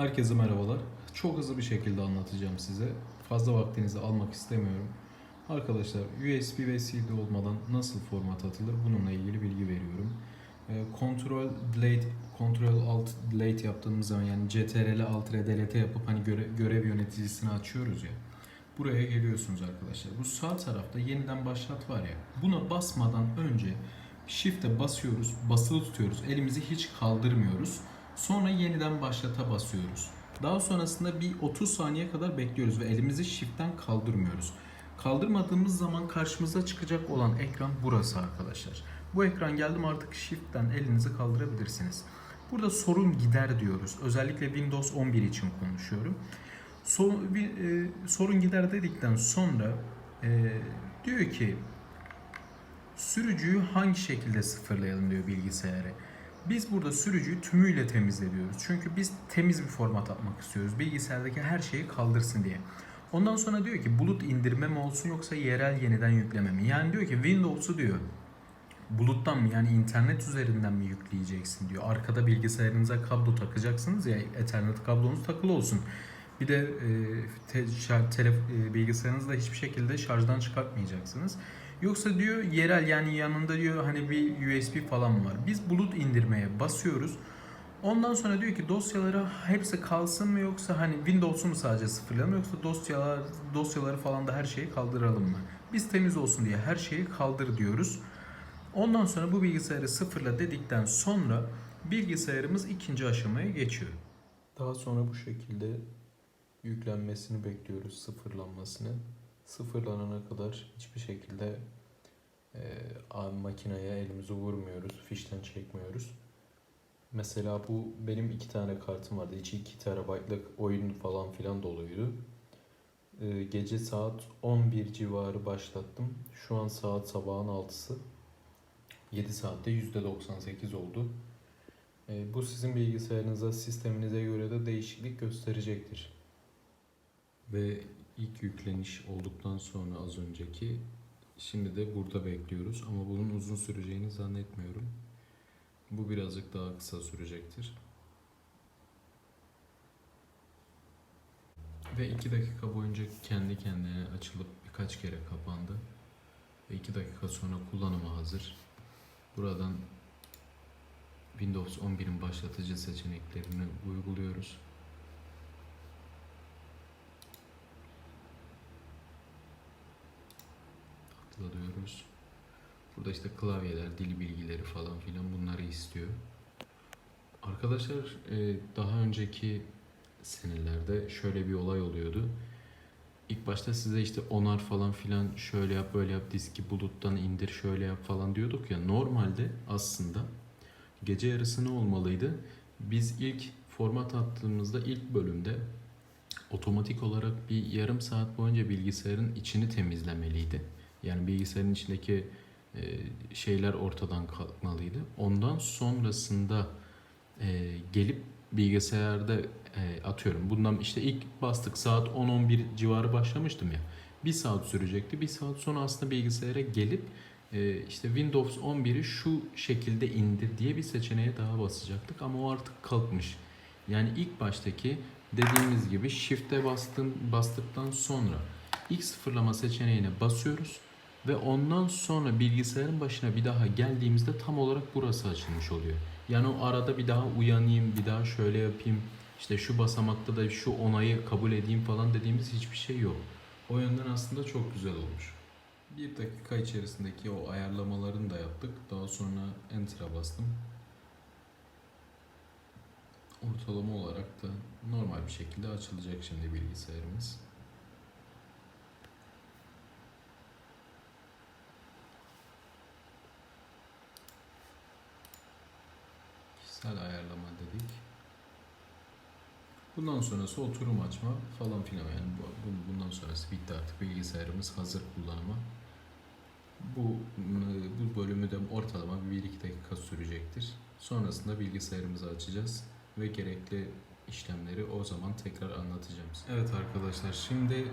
Herkese merhabalar. Çok hızlı bir şekilde anlatacağım size. Fazla vaktinizi almak istemiyorum. Arkadaşlar USB ve CD olmadan nasıl format atılır bununla ilgili bilgi veriyorum. Ee, Control Delete, Control Alt Delete yaptığımız zaman yani CTRL Alt Delete yapıp hani göre- görev yöneticisini açıyoruz ya. Buraya geliyorsunuz arkadaşlar. Bu sağ tarafta yeniden başlat var ya. Buna basmadan önce Shift'e basıyoruz, basılı tutuyoruz. Elimizi hiç kaldırmıyoruz. Sonra yeniden başlata basıyoruz. Daha sonrasında bir 30 saniye kadar bekliyoruz ve elimizi shift'ten kaldırmıyoruz. Kaldırmadığımız zaman karşımıza çıkacak olan ekran burası arkadaşlar. Bu ekran geldim artık shift'ten elinizi kaldırabilirsiniz. Burada sorun gider diyoruz. Özellikle Windows 11 için konuşuyorum. Sorun, bir, e, sorun gider dedikten sonra e, diyor ki sürücüyü hangi şekilde sıfırlayalım diyor bilgisayarı. Biz burada sürücüyü tümüyle temizliyoruz. Çünkü biz temiz bir format atmak istiyoruz. Bilgisayardaki her şeyi kaldırsın diye. Ondan sonra diyor ki bulut indirme mi olsun yoksa yerel yeniden yükleme mi? Yani diyor ki Windows'u diyor buluttan mı yani internet üzerinden mi yükleyeceksin diyor. Arkada bilgisayarınıza kablo takacaksınız ya Ethernet kablonuz takılı olsun. Bir de e, te, şar- telef- e, bilgisayarınızı da hiçbir şekilde şarjdan çıkartmayacaksınız. Yoksa diyor yerel yani yanında diyor hani bir USB falan var. Biz bulut indirmeye basıyoruz. Ondan sonra diyor ki dosyaları hepsi kalsın mı yoksa hani Windows'u mu sadece sıfırlayalım yoksa dosyalar dosyaları falan da her şeyi kaldıralım mı? Biz temiz olsun diye her şeyi kaldır diyoruz. Ondan sonra bu bilgisayarı sıfırla dedikten sonra bilgisayarımız ikinci aşamaya geçiyor. Daha sonra bu şekilde yüklenmesini bekliyoruz, sıfırlanmasını. Sıfırlanana kadar hiçbir şekilde e, makineye elimizi vurmuyoruz, fişten çekmiyoruz. Mesela bu benim iki tane kartım vardı. İçi 2 terabaytlık oyun falan filan doluydu. E, gece saat 11 civarı başlattım. Şu an saat sabahın 6'sı. 7 saatte %98 oldu. E, bu sizin bilgisayarınıza, sisteminize göre de değişiklik gösterecektir. Ve ilk yükleniş olduktan sonra az önceki şimdi de burada bekliyoruz ama bunun uzun süreceğini zannetmiyorum. Bu birazcık daha kısa sürecektir. Ve 2 dakika boyunca kendi kendine açılıp birkaç kere kapandı. Ve 2 dakika sonra kullanıma hazır. Buradan Windows 11'in başlatıcı seçeneklerini uyguluyoruz. Burada işte klavyeler, dil bilgileri falan filan bunları istiyor. Arkadaşlar e, daha önceki senelerde şöyle bir olay oluyordu. İlk başta size işte onar falan filan şöyle yap böyle yap diski buluttan indir şöyle yap falan diyorduk ya. Normalde aslında gece yarısı ne olmalıydı? Biz ilk format attığımızda ilk bölümde otomatik olarak bir yarım saat boyunca bilgisayarın içini temizlemeliydi. Yani bilgisayarın içindeki şeyler ortadan kalkmalıydı. Ondan sonrasında e, gelip bilgisayarda e, atıyorum. Bundan işte ilk bastık saat 10-11 civarı başlamıştım ya. Bir saat sürecekti. Bir saat sonra aslında bilgisayara gelip e, işte Windows 11'i şu şekilde indir diye bir seçeneğe daha basacaktık ama o artık kalkmış. Yani ilk baştaki dediğimiz gibi Shift'e bastım, bastıktan sonra ilk sıfırlama seçeneğine basıyoruz ve ondan sonra bilgisayarın başına bir daha geldiğimizde tam olarak burası açılmış oluyor. Yani o arada bir daha uyanayım, bir daha şöyle yapayım, işte şu basamakta da şu onayı kabul edeyim falan dediğimiz hiçbir şey yok. O yönden aslında çok güzel olmuş. Bir dakika içerisindeki o ayarlamalarını da yaptık. Daha sonra Enter'a bastım. Ortalama olarak da normal bir şekilde açılacak şimdi bilgisayarımız. Kişisel ayarlama dedik. Bundan sonrası oturum açma falan filan yani bu- bu- bundan sonrası bitti artık bilgisayarımız hazır kullanıma. Bu bu bölümü de ortalama bir 1-2 dakika sürecektir. Sonrasında bilgisayarımızı açacağız ve gerekli işlemleri o zaman tekrar anlatacağım. size. Evet arkadaşlar şimdi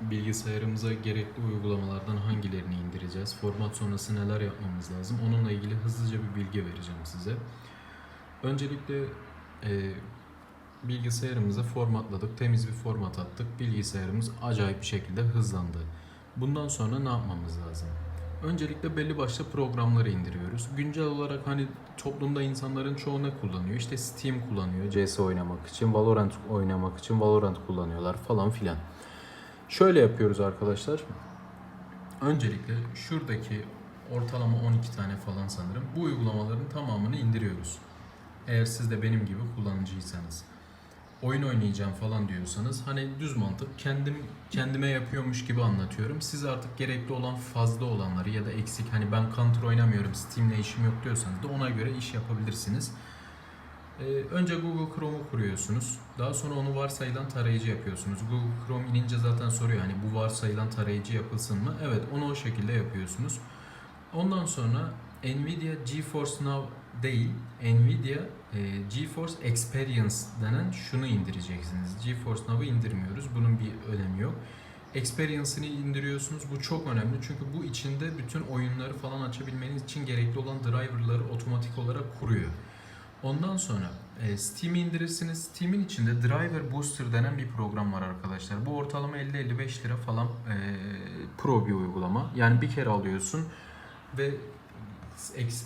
bilgisayarımıza gerekli uygulamalardan hangilerini indireceğiz? Format sonrası neler yapmamız lazım? Onunla ilgili hızlıca bir bilgi vereceğim size. Öncelikle e, bilgisayarımızı formatladık. Temiz bir format attık. Bilgisayarımız acayip bir şekilde hızlandı. Bundan sonra ne yapmamız lazım? Öncelikle belli başlı programları indiriyoruz. Güncel olarak hani toplumda insanların çoğu ne kullanıyor? İşte Steam kullanıyor CS oynamak için, Valorant oynamak için Valorant kullanıyorlar falan filan. Şöyle yapıyoruz arkadaşlar. Öncelikle şuradaki ortalama 12 tane falan sanırım bu uygulamaların tamamını indiriyoruz. Eğer siz de benim gibi kullanıcıysanız. Oyun oynayacağım falan diyorsanız hani düz mantık kendim kendime yapıyormuş gibi anlatıyorum. Siz artık gerekli olan fazla olanları ya da eksik hani ben Counter oynamıyorum Steam'le işim yok diyorsanız da ona göre iş yapabilirsiniz. Ee, önce Google Chrome'u kuruyorsunuz. Daha sonra onu varsayılan tarayıcı yapıyorsunuz. Google Chrome inince zaten soruyor hani bu varsayılan tarayıcı yapılsın mı? Evet onu o şekilde yapıyorsunuz. Ondan sonra Nvidia GeForce Now değil, Nvidia e, GeForce Experience denen şunu indireceksiniz. GeForce Now'ı indirmiyoruz. Bunun bir önemi yok. Experience'ını indiriyorsunuz. Bu çok önemli çünkü bu içinde bütün oyunları falan açabilmeniz için gerekli olan driverları otomatik olarak kuruyor. Ondan sonra e, Steam'i indirirsiniz. Steam'in içinde Driver Booster denen bir program var arkadaşlar. Bu ortalama 50-55 lira falan e, pro bir uygulama. Yani bir kere alıyorsun ve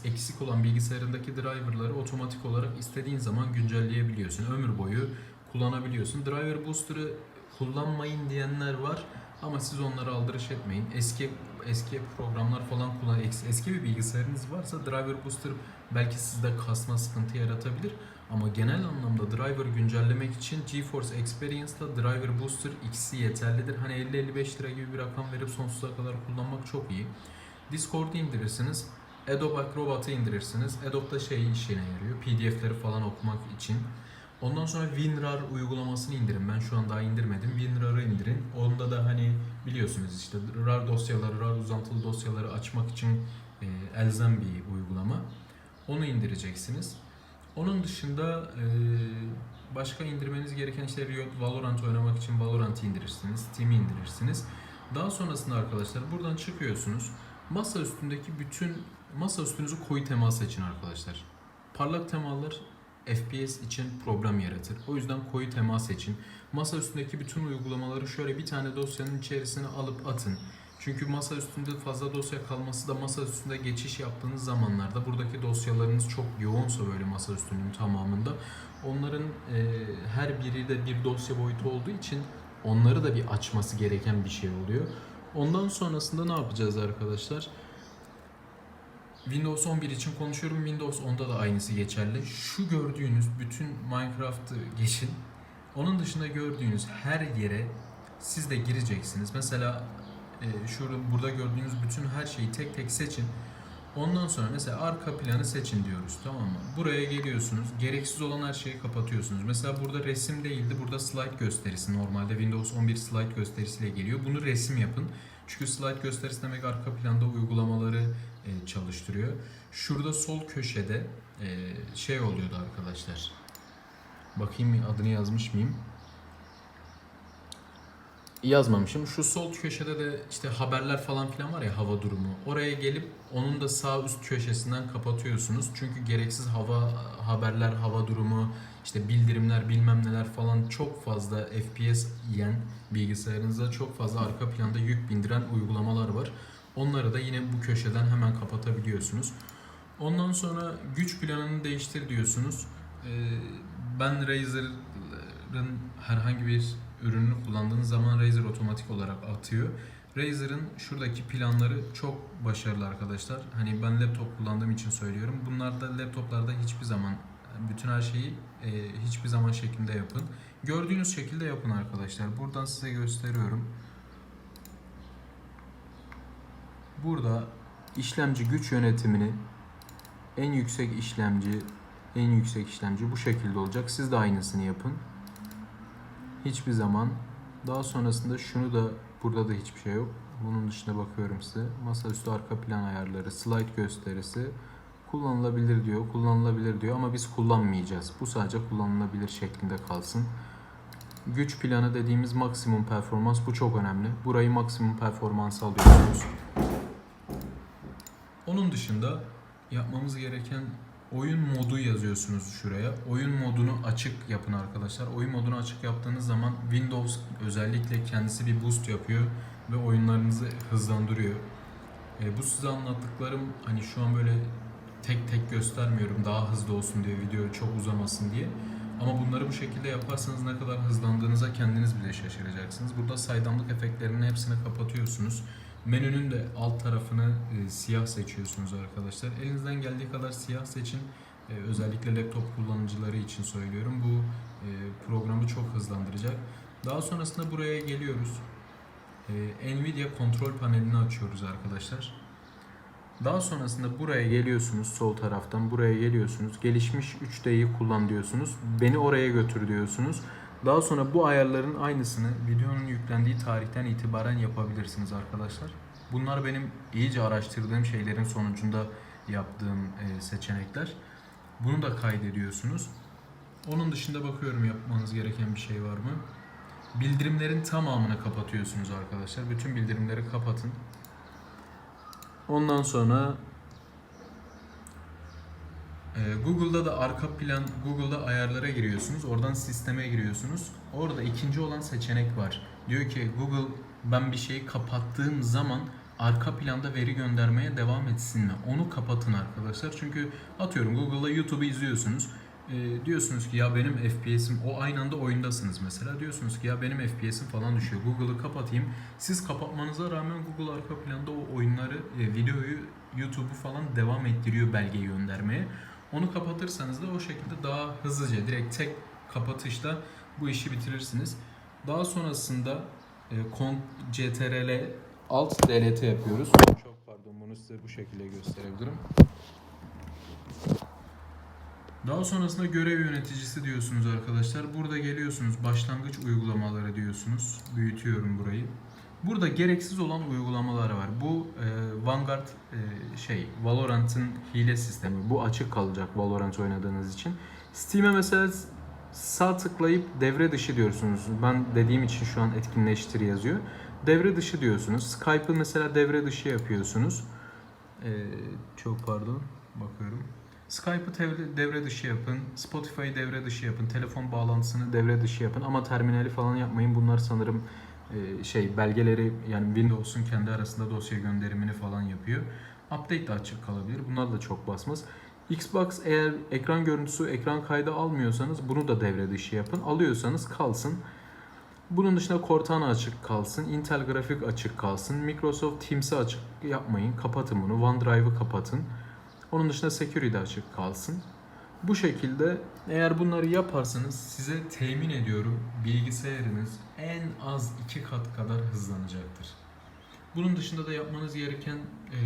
eksik olan bilgisayarındaki driverları otomatik olarak istediğin zaman güncelleyebiliyorsun. Ömür boyu kullanabiliyorsun. Driver Booster'ı kullanmayın diyenler var ama siz onları aldırış etmeyin. Eski eski programlar falan kullan eski, bir bilgisayarınız varsa Driver Booster belki sizde kasma sıkıntı yaratabilir ama genel anlamda driver güncellemek için GeForce Experience'la Driver Booster ikisi yeterlidir. Hani 50-55 lira gibi bir rakam verip sonsuza kadar kullanmak çok iyi. Discord'u indirirsiniz. Adobe Acrobat'ı indirirsiniz. Adobe'da şey işine yarıyor. PDF'leri falan okumak için. Ondan sonra WinRAR uygulamasını indirin. Ben şu an daha indirmedim. WinRAR'ı indirin. Onda da hani biliyorsunuz işte RAR dosyaları, RAR uzantılı dosyaları açmak için e, elzem bir uygulama. Onu indireceksiniz. Onun dışında e, başka indirmeniz gereken işte Riot Valorant oynamak için Valorant'ı indirirsiniz. Steam'i indirirsiniz. Daha sonrasında arkadaşlar buradan çıkıyorsunuz. Masa üstündeki bütün masa üstünüzü koyu tema seçin arkadaşlar. Parlak temalar FPS için problem yaratır. O yüzden koyu tema seçin. Masa üstündeki bütün uygulamaları şöyle bir tane dosyanın içerisine alıp atın. Çünkü masa üstünde fazla dosya kalması da masa üstünde geçiş yaptığınız zamanlarda buradaki dosyalarınız çok yoğunsa böyle masa üstünün tamamında onların e, her biri de bir dosya boyutu olduğu için onları da bir açması gereken bir şey oluyor. Ondan sonrasında ne yapacağız arkadaşlar? Windows 11 için konuşuyorum. Windows 10'da da aynısı geçerli. Şu gördüğünüz bütün Minecraft'ı geçin. Onun dışında gördüğünüz her yere siz de gireceksiniz. Mesela e, şurada burada gördüğünüz bütün her şeyi tek tek seçin. Ondan sonra mesela arka planı seçin diyoruz tamam mı? Buraya geliyorsunuz. Gereksiz olan her şeyi kapatıyorsunuz. Mesela burada resim değildi. Burada slide gösterisi. Normalde Windows 11 slide gösterisiyle geliyor. Bunu resim yapın. Çünkü slide gösterisi demek arka planda uygulamaları e, çalıştırıyor. Şurada sol köşede e, şey oluyordu arkadaşlar. Bakayım adını yazmış mıyım? yazmamışım. Şu sol köşede de işte haberler falan filan var ya hava durumu. Oraya gelip onun da sağ üst köşesinden kapatıyorsunuz. Çünkü gereksiz hava haberler, hava durumu, işte bildirimler bilmem neler falan çok fazla FPS yiyen bilgisayarınıza çok fazla arka planda yük bindiren uygulamalar var. Onları da yine bu köşeden hemen kapatabiliyorsunuz. Ondan sonra güç planını değiştir diyorsunuz. Ee, ben Razer'ın herhangi bir ürününü kullandığınız zaman Razer otomatik olarak atıyor. Razer'ın şuradaki planları çok başarılı arkadaşlar. Hani ben laptop kullandığım için söylüyorum. Bunlar da laptoplarda hiçbir zaman bütün her şeyi e, hiçbir zaman şeklinde yapın. Gördüğünüz şekilde yapın arkadaşlar. Buradan size gösteriyorum. Burada işlemci güç yönetimini en yüksek işlemci en yüksek işlemci bu şekilde olacak. Siz de aynısını yapın. Hiçbir zaman daha sonrasında şunu da burada da hiçbir şey yok. Bunun dışında bakıyorum size. Masaüstü arka plan ayarları, slide gösterisi kullanılabilir diyor. Kullanılabilir diyor ama biz kullanmayacağız. Bu sadece kullanılabilir şeklinde kalsın. Güç planı dediğimiz maksimum performans bu çok önemli. Burayı maksimum performans alıyorsunuz. Onun dışında yapmamız gereken Oyun modu yazıyorsunuz şuraya. Oyun modunu açık yapın arkadaşlar. Oyun modunu açık yaptığınız zaman Windows özellikle kendisi bir boost yapıyor ve oyunlarınızı hızlandırıyor. E, bu size anlattıklarım hani şu an böyle tek tek göstermiyorum daha hızlı olsun diye video çok uzamasın diye. Ama bunları bu şekilde yaparsanız ne kadar hızlandığınıza kendiniz bile şaşıracaksınız. Burada saydamlık efektlerinin hepsini kapatıyorsunuz. Menünün de alt tarafını e, siyah seçiyorsunuz arkadaşlar. Elinizden geldiği kadar siyah seçin. E, özellikle laptop kullanıcıları için söylüyorum. Bu e, programı çok hızlandıracak. Daha sonrasında buraya geliyoruz. E, Nvidia kontrol panelini açıyoruz arkadaşlar. Daha sonrasında buraya geliyorsunuz sol taraftan buraya geliyorsunuz. Gelişmiş 3D'yi kullan diyorsunuz. Beni oraya götür diyorsunuz. Daha sonra bu ayarların aynısını videonun yüklendiği tarihten itibaren yapabilirsiniz arkadaşlar. Bunlar benim iyice araştırdığım şeylerin sonucunda yaptığım e, seçenekler. Bunu da kaydediyorsunuz. Onun dışında bakıyorum yapmanız gereken bir şey var mı? Bildirimlerin tamamını kapatıyorsunuz arkadaşlar. Bütün bildirimleri kapatın. Ondan sonra Google'da da arka plan, Google'da ayarlara giriyorsunuz. Oradan sisteme giriyorsunuz. Orada ikinci olan seçenek var. Diyor ki Google ben bir şeyi kapattığım zaman arka planda veri göndermeye devam etsin mi? Onu kapatın arkadaşlar. Çünkü atıyorum Google'da YouTube'u izliyorsunuz. E, diyorsunuz ki ya benim FPS'im o aynı anda oyundasınız mesela. Diyorsunuz ki ya benim FPS'im falan düşüyor. Google'ı kapatayım. Siz kapatmanıza rağmen Google arka planda o oyunları, e, videoyu, YouTube'u falan devam ettiriyor belgeyi göndermeye. Onu kapatırsanız da o şekilde daha hızlıca direkt tek kapatışla bu işi bitirirsiniz. Daha sonrasında e, CTRL Alt DLT yapıyoruz. Çok pardon bunu size bu şekilde gösterebilirim. Daha sonrasında görev yöneticisi diyorsunuz arkadaşlar. Burada geliyorsunuz başlangıç uygulamaları diyorsunuz. Büyütüyorum burayı. Burada gereksiz olan uygulamalar var. Bu e, Vanguard e, şey Valorant'ın hile sistemi. Bu açık kalacak Valorant oynadığınız için. Steam'e mesela sağ tıklayıp devre dışı diyorsunuz. Ben dediğim için şu an etkinleştir yazıyor. Devre dışı diyorsunuz. Skype'ı mesela devre dışı yapıyorsunuz. E, çok pardon. Bakıyorum. Skype'ı devre, dışı yapın. Spotify'ı devre dışı yapın. Telefon bağlantısını devre dışı yapın. Ama terminali falan yapmayın. Bunlar sanırım şey belgeleri yani Windows'un kendi arasında dosya gönderimini falan yapıyor. Update de açık kalabilir. Bunlar da çok basmaz. Xbox eğer ekran görüntüsü, ekran kaydı almıyorsanız bunu da devre dışı yapın. Alıyorsanız kalsın. Bunun dışında Cortana açık kalsın, Intel grafik açık kalsın, Microsoft Teams'i açık yapmayın, kapatın bunu, OneDrive'ı kapatın. Onun dışında Security açık kalsın. Bu şekilde eğer bunları yaparsanız size temin ediyorum bilgisayarınız en az iki kat kadar hızlanacaktır. Bunun dışında da yapmanız gereken e,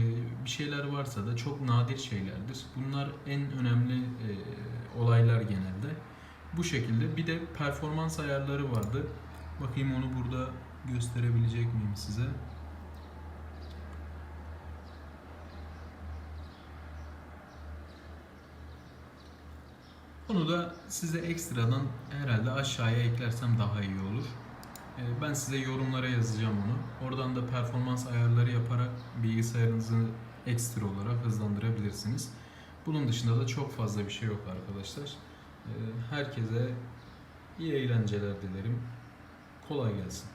bir şeyler varsa da çok nadir şeylerdir. Bunlar en önemli e, olaylar genelde. Bu şekilde bir de performans ayarları vardı. Bakayım onu burada gösterebilecek miyim size? Bunu da size ekstradan herhalde aşağıya eklersem daha iyi olur. Ee, Ben size yorumlara yazacağım onu. Oradan da performans ayarları yaparak bilgisayarınızı ekstra olarak hızlandırabilirsiniz. Bunun dışında da çok fazla bir şey yok arkadaşlar. Ee, Herkese iyi eğlenceler dilerim. Kolay gelsin.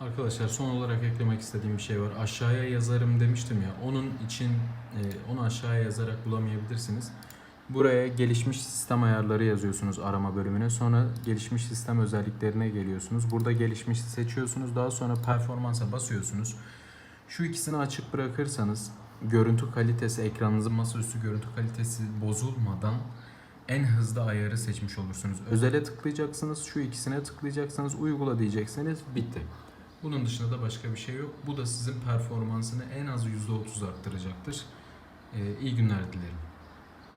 Arkadaşlar son olarak eklemek istediğim bir şey var. Aşağıya yazarım demiştim ya. Onun için e, onu aşağıya yazarak bulamayabilirsiniz. Buraya gelişmiş sistem ayarları yazıyorsunuz arama bölümüne. Sonra gelişmiş sistem özelliklerine geliyorsunuz. Burada gelişmiş seçiyorsunuz. Daha sonra performansa basıyorsunuz. Şu ikisini açık bırakırsanız görüntü kalitesi ekranınızın masaüstü görüntü kalitesi bozulmadan en hızlı ayarı seçmiş olursunuz. Özele tıklayacaksınız. Şu ikisine tıklayacaksınız. Uygula diyeceksiniz. Bitti. Bunun dışında da başka bir şey yok. Bu da sizin performansını en az %30 arttıracaktır. Ee, iyi günler dilerim.